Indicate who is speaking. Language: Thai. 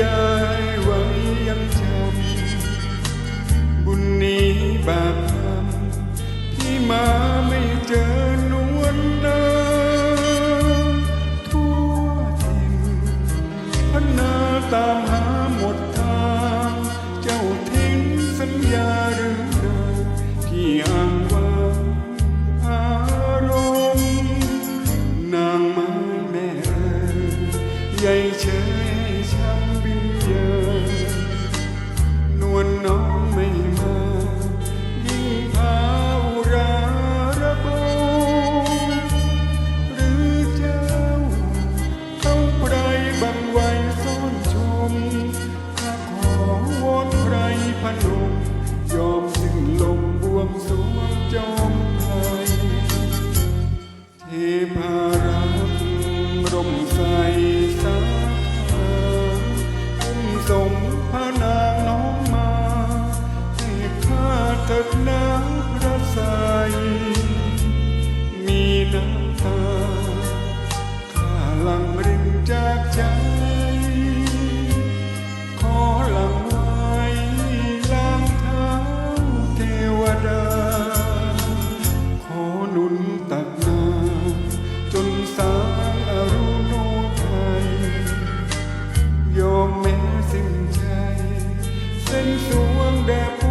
Speaker 1: ยายไว้ยังจำบุญนี้บาปทำที่มาไม่เจอนวลนาทั่วถิ่นพันนาตามหาหมดทาง เจ้าทิ้งสัญญาหรือใดที่อ้างว่าอารมณ์นางไม้แม่เอ๋ยใหญ่เชิ กักน้ำพระสัยมีน้ำตาข้าหลังรินจากใจ ขอหลังไว้ล้างเท้าเทวดา ขอหนุนตักน้ำจนสางอรุณูไทยยอมแม้สิ้นใจ เส้นสวงแด่